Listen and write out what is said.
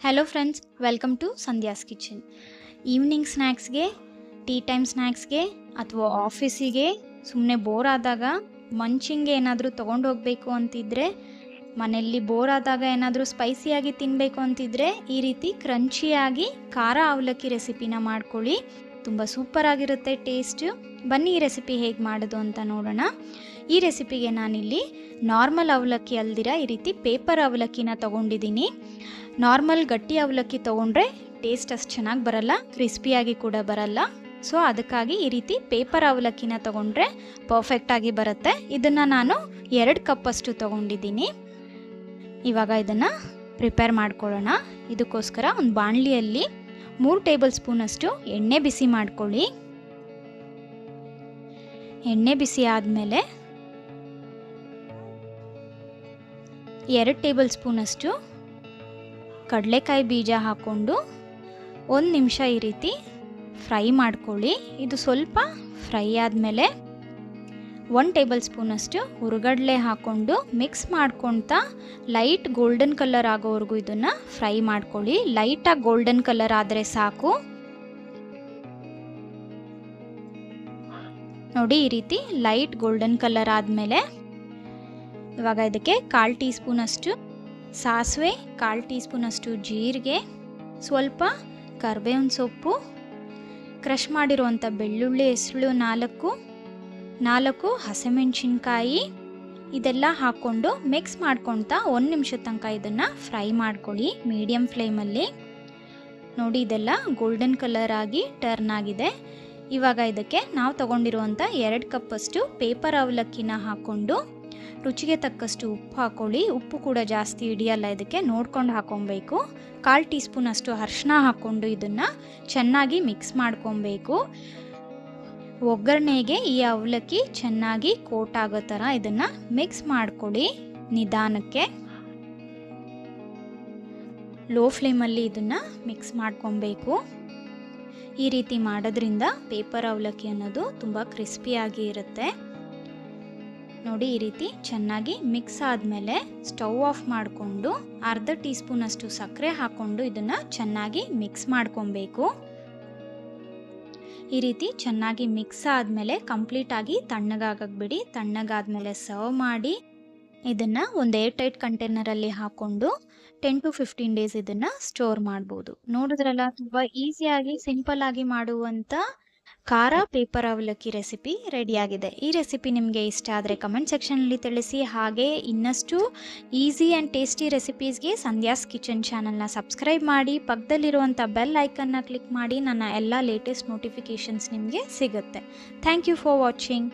Hello friends welcome to Sandhya's kitchen evening ಸ್ನ್ಯಾಕ್ಸ್ಗೆ tea time ಸ್ನ್ಯಾಕ್ಸ್ಗೆ ಅಥವಾ ಆಫೀಸಿಗೆ ಸುಮ್ಮನೆ ಬೋರ್ ಆದಾಗ ಮಂಚಿಂಗೆ ಏನಾದರೂ ತೊಗೊಂಡು ಹೋಗಬೇಕು ಅಂತಿದ್ರೆ ಮನೆಯಲ್ಲಿ ಬೋರ್ ಆದಾಗ ಏನಾದರೂ ಸ್ಪೈಸಿಯಾಗಿ ತಿನ್ನಬೇಕು ಅಂತಿದ್ರೆ, ಈ ರೀತಿ ಕ್ರಂಚಿಯಾಗಿ ಖಾರ ಅವಲಕ್ಕಿ ರೆಸಿಪಿನ ಮಾಡ್ಕೊಳ್ಳಿ. ತುಂಬ ಸೂಪರಾಗಿರುತ್ತೆ ಟೇಸ್ಟು ಬನ್ನಿ ಈ ರೆಸಿಪಿ ಹೇಗೆ ಮಾಡೋದು ಅಂತ ನೋಡೋಣ. ಈ ರೆಸಿಪಿಗೆ ನಾನಿಲ್ಲಿ ನಾರ್ಮಲ್ ಅವಲಕ್ಕಿ ಅಲ್ದಿರ ಈ ರೀತಿ ಪೇಪರ್ ಅವಲಕ್ಕಿನ ತೊಗೊಂಡಿದ್ದೀನಿ. ನಾರ್ಮಲ್ ಗಟ್ಟಿ ಅವಲಕ್ಕಿ ತೊಗೊಂಡ್ರೆ ಟೇಸ್ಟ್ ಅಷ್ಟು ಚೆನ್ನಾಗಿ ಬರಲ್ಲ ಕ್ರಿಸ್ಪಿಯಾಗಿ ಕೂಡ ಬರಲ್ಲ. ಸೊ, ಅದಕ್ಕಾಗಿ ಈ ರೀತಿ ಪೇಪರ್ ಅವಲಕ್ಕಿನ ತೊಗೊಂಡ್ರೆ ಪರ್ಫೆಕ್ಟಾಗಿ ಬರುತ್ತೆ. ಇದನ್ನು ನಾನು ಎರಡು ಕಪ್ಪಷ್ಟು ತೊಗೊಂಡಿದ್ದೀನಿ. ಇವಾಗ ಇದನ್ನು ಪ್ರಿಪೇರ್ ಮಾಡ್ಕೊಳ್ಳೋಣ. ಇದಕ್ಕೋಸ್ಕರ ಒಂದು ಬಾಣಲಿಯಲ್ಲಿ ಮೂರು ಟೇಬಲ್ ಸ್ಪೂನಷ್ಟು ಎಣ್ಣೆ ಬಿಸಿ ಮಾಡ್ಕೊಳ್ಳಿ. ಎಣ್ಣೆ ಬಿಸಿ ಆದಮೇಲೆ ಎರಡು ಟೇಬಲ್ ಸ್ಪೂನಷ್ಟು ಕಡಲೆಕಾಯಿ ಬೀಜ ಹಾಕ್ಕೊಂಡು ಒಂದು ನಿಮಿಷ ಈ ರೀತಿ ಫ್ರೈ ಮಾಡ್ಕೊಳ್ಳಿ. ಇದು ಸ್ವಲ್ಪ ಫ್ರೈ ಆದಮೇಲೆ ಒನ್ ಟೇಬಲ್ ಸ್ಪೂನಷ್ಟು ಹುರುಗಡಲೆ ಹಾಕ್ಕೊಂಡು ಮಿಕ್ಸ್ ಮಾಡ್ಕೊಳ್ತಾ ಲೈಟ್ ಗೋಲ್ಡನ್ ಕಲರ್ ಆಗೋವರೆಗೂ ಇದನ್ನು ಫ್ರೈ ಮಾಡ್ಕೊಳ್ಳಿ. ಲೈಟಾಗಿ ಗೋಲ್ಡನ್ ಕಲರ್ ಆದರೆ ಸಾಕು. ನೋಡಿ ಈ ರೀತಿ ಲೈಟ್ ಗೋಲ್ಡನ್ ಕಲರ್ ಆದಮೇಲೆ ಇವಾಗ ಇದಕ್ಕೆ ಕಾಲು ಟೀ ಸ್ಪೂನಷ್ಟು ಸಾಸಿವೆ, ಕಾಲು ಟೀ ಸ್ಪೂನಷ್ಟು ಜೀರಿಗೆ, ಸ್ವಲ್ಪ ಕರ್ಬೇವಿನ ಸೊಪ್ಪು, ಕ್ರಷ್ ಮಾಡಿರುವಂಥ ಬೆಳ್ಳುಳ್ಳಿ ಹೆಸಳು ನಾಲ್ಕು ನಾಲ್ಕು ಹಸಿಮೆಣ್ಸಿನ್ಕಾಯಿ ಇದೆಲ್ಲ ಹಾಕ್ಕೊಂಡು ಮಿಕ್ಸ್ ಮಾಡ್ಕೊಳ್ತಾ ಒಂದು ನಿಮಿಷದ ತನಕ ಇದನ್ನು ಫ್ರೈ ಮಾಡ್ಕೊಳ್ಳಿ ಮೀಡಿಯಮ್ ಫ್ಲೇಮಲ್ಲಿ. ನೋಡಿ, ಇದೆಲ್ಲ ಗೋಲ್ಡನ್ ಕಲರ್ ಆಗಿ ಟರ್ನ್ ಆಗಿದೆ. ಇವಾಗ ಇದಕ್ಕೆ ನಾವು ತಗೊಂಡಿರುವಂಥ ಎರಡು ಕಪ್ಪಷ್ಟು ಪೇಪರ್ ಅವಲಕ್ಕಿನ ಹಾಕ್ಕೊಂಡು ರುಚಿಗೆ ತಕ್ಕಷ್ಟು ಉಪ್ಪು ಹಾಕ್ಕೊಳ್ಳಿ ಉಪ್ಪು ಕೂಡ ಜಾಸ್ತಿ ಹಿಡಿಯಲ್ಲ, ಇದಕ್ಕೆ ನೋಡ್ಕೊಂಡು ಹಾಕೊಬೇಕು. ಕಾಲು ಟೀ ಸ್ಪೂನ್ ಅಷ್ಟು ಅರಿಶಿನ ಹಾಕ್ಕೊಂಡು ಇದನ್ನು ಚೆನ್ನಾಗಿ ಮಿಕ್ಸ್ ಮಾಡ್ಕೊಬೇಕು. ಒಗ್ಗರಣೆಗೆ ಈ ಅವಲಕ್ಕಿ ಚೆನ್ನಾಗಿ ಕೋಟ್ ಆಗೋ ಥರ ಇದನ್ನು ಮಿಕ್ಸ್ ಮಾಡ್ಕೊಳ್ಳಿ ನಿಧಾನಕ್ಕೆ. ಲೋ ಫ್ಲೇಮಲ್ಲಿ ಇದನ್ನು ಮಿಕ್ಸ್ ಮಾಡ್ಕೊಬೇಕು. ಈ ರೀತಿ ಮಾಡೋದ್ರಿಂದ ಪೇಪರ್ ಅವಲಕ್ಕಿ ಅನ್ನೋದು ತುಂಬ ಕ್ರಿಸ್ಪಿಯಾಗಿ ಇರುತ್ತೆ. ನೋಡಿ ಈ ರೀತಿ ಚೆನ್ನಾಗಿ ಮಿಕ್ಸ್ ಆದಮೇಲೆ ಸ್ಟವ್ ಆಫ್ ಮಾಡಿಕೊಂಡು ಅರ್ಧ ಟೀ ಸ್ಪೂನ್ ಅಷ್ಟು ಸಕ್ಕರೆ ಹಾಕೊಂಡು ಇದನ್ನು ಚೆನ್ನಾಗಿ ಮಿಕ್ಸ್ ಮಾಡ್ಕೊಬೇಕು. ಈ ರೀತಿ ಚೆನ್ನಾಗಿ ಮಿಕ್ಸ್ ಆದಮೇಲೆ ಕಂಪ್ಲೀಟಾಗಿ ತಣ್ಣಗಾಗಕ್ಕೆ ಬಿಡಿ ತಣ್ಣಗಾದ್ಮೇಲೆ ಸರ್ವ್ ಮಾಡಿ ಇದನ್ನು ಒಂದು ಏರ್ ಟೈಟ್ ಕಂಟೈನರಲ್ಲಿ ಹಾಕ್ಕೊಂಡು ಟೆನ್ ಟು ಫಿಫ್ಟೀನ್ ಡೇಸ್ ಇದನ್ನು ಸ್ಟೋರ್ ಮಾಡ್ಬೋದು. ನೋಡಿದ್ರಲ್ಲ, ತುಂಬ ಈಸಿಯಾಗಿ ಸಿಂಪಲ್ ಆಗಿ ಮಾಡುವಂಥ ಖಾರ ಪೇಪರ್ ಅವಲಕ್ಕಿ ರೆಸಿಪಿ ರೆಡಿಯಾಗಿದೆ ಈ ರೆಸಿಪಿ ನಿಮಗೆ ಇಷ್ಟ ಆದರೆ ಕಮೆಂಟ್ ಸೆಕ್ಷನಲ್ಲಿ ತಿಳಿಸಿ. ಹಾಗೆ ಇನ್ನಷ್ಟು ಈಸಿ ಆ್ಯಂಡ್ ಟೇಸ್ಟಿ ರೆಸಿಪೀಸ್ಗೆ ಸಂಧ್ಯಾಸ್ ಕಿಚನ್ ಚಾನಲ್ನ ಸಬ್ಸ್ಕ್ರೈಬ್ ಮಾಡಿ. ಪಕ್ಕದಲ್ಲಿರುವಂಥ ಬೆಲ್ ಐಕನ್ನ ಕ್ಲಿಕ್ ಮಾಡಿ. ನನ್ನ ಎಲ್ಲ ಲೇಟೆಸ್ಟ್ ನೋಟಿಫಿಕೇಷನ್ಸ್ ನಿಮಗೆ ಸಿಗುತ್ತೆ. Thank you for watching